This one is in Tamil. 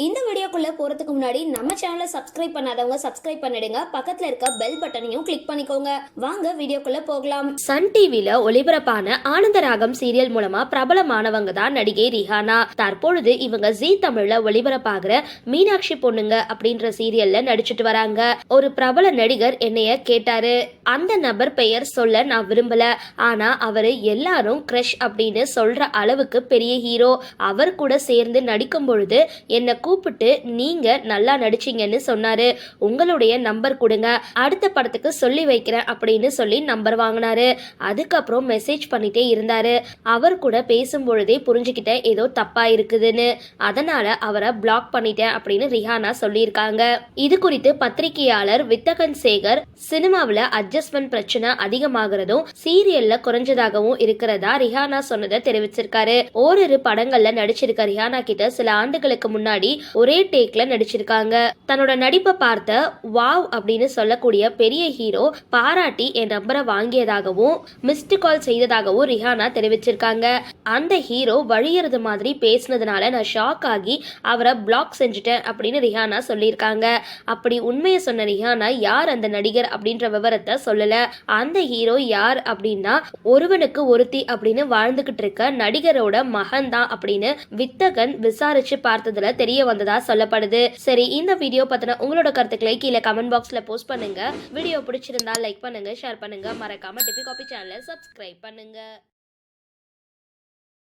இந்த வீடியோக்குள்ள போறதுக்கு முன்னாடி நம்ம சேனலை சப்ஸ்கிரைப் பண்ணாதவங்க சப்ஸ்கிரைப் பண்ணிடுங்க. பக்கத்துல இருக்க பெல் பட்டனையும் கிளிக் பண்ணிக்கோங்க. வாங்க வீடியோக்குள்ள போகலாம். சன் டிவில ஒளிபரப்பான ஆனந்தராகம் சீரியல் மூலமா பிரபலமானவங்க தான் நடிகை ரிஹானா. தற்பொழுது இவங்க ஜீ தமிழ்ல ஒளிபரப்பாகிற மீனாட்சி பொண்ணுங்க அப்படின்ற சீரியல்ல நடிச்சிட்டு வராங்க. ஒரு பிரபல நடிகர் என்னைய கேட்டாரு. அந்த நபர் பெயர் சொல்ல நான் விரும்பல. ஆனா அவரு எல்லாரும் கிரஷ் அப்படின்னு சொல்ற அளவுக்கு பெரிய ஹீரோ அவர் கூட சேர்ந்து நடிக்கும் பொழுது என்னை கூப்பிட்டு நீங்க நல்லா நடிச்சீங்கன்னு சொன்னாரு. உங்களுடைய நம்பர் கொடுங்க. அடுத்த படத்துக்கு சொல்லி வைக்கிறேன் அப்படின்னு சொல்லி நம்பர் வாங்கினாரு. அதுக்கப்புறம் மெசேஜ் பண்ணிட்டே இருந்தாரு. அவர் கூட பேசும் பொழுதே புரிஞ்சுக்கிட்டேன். ஏதோ தப்பா இருக்குதுன்னு. அதனால அவரை பிளாக் பண்ணிட்டேன் அப்படின்னு ரிஹானா சொல்லியிருக்காங்க. இது குறித்து பத்திரிகையாளர் வித்தகன் சேகர் சினிமாவில் அட்ஜஸ்ட்மெண்ட் பிரச்சனை அதிகமாகிறதும் சீரியல்ல குறைஞ்சதாகவும் இருக்கிறதா ரிஹானா சொன்னதை தெரிவிச்சிருக்காரு. ஓரிரு படங்கள்ல நடிச்சிருக்க ரிஹானா கிட்ட சில ஆண்டுகளுக்கு முன்னாடி ஒரே டேக்ல நடிச்சிருக்காங்க. தன்னோட நடிப்பை பார்த்த வாவ் அப்படின்னு சொல்லக்கூடிய பெரிய ஹீரோ பாராட்டி என் நம்பரை வாங்கியதாகவும் மிஸ்டு கால் செய்ததாகவும் ரிஹானா தெரிவிச்சிருக்காங்க. அந்த ஹீரோ வழியறது மாதிரி பேசினதுனால நான் ஷாக் ஆகி அவரை பிளாக் செஞ்சுட்டேன் அப்படின்னு ரிஹானா சொல்லியிருக்காங்க. அப்படி உண்மையை சொன்ன ரிஹானா யார் அந்த நடிகர்? அப்படின்ற விவரத்தை சொல்லல. அந்த ஹீரோ யார் அப்படின்னா ஒருவனுக்கு ஒருத்தி அப்படின்னு வாழ்ந்துகிட்டு இருக்க நடிகரோட மகன் தான் அப்படின்னு வித்தகன் விசாரிச்சு பார்த்ததுல தெரிய வந்ததா சொல்லப்படுது. சரி இந்த வீடியோ பத்தின உங்களோட கருத்துக்களை கீழே கமெண்ட் பாக்ஸ்ல போஸ்ட் பண்ணுங்க. வீடியோ பிடிச்சிருந்தா லைக் பண்ணுங்க ஷேர் பண்ணுங்க. மறக்காம டிபி காபி சேனலை சப்ஸ்கிரைப் பண்ணுங்க.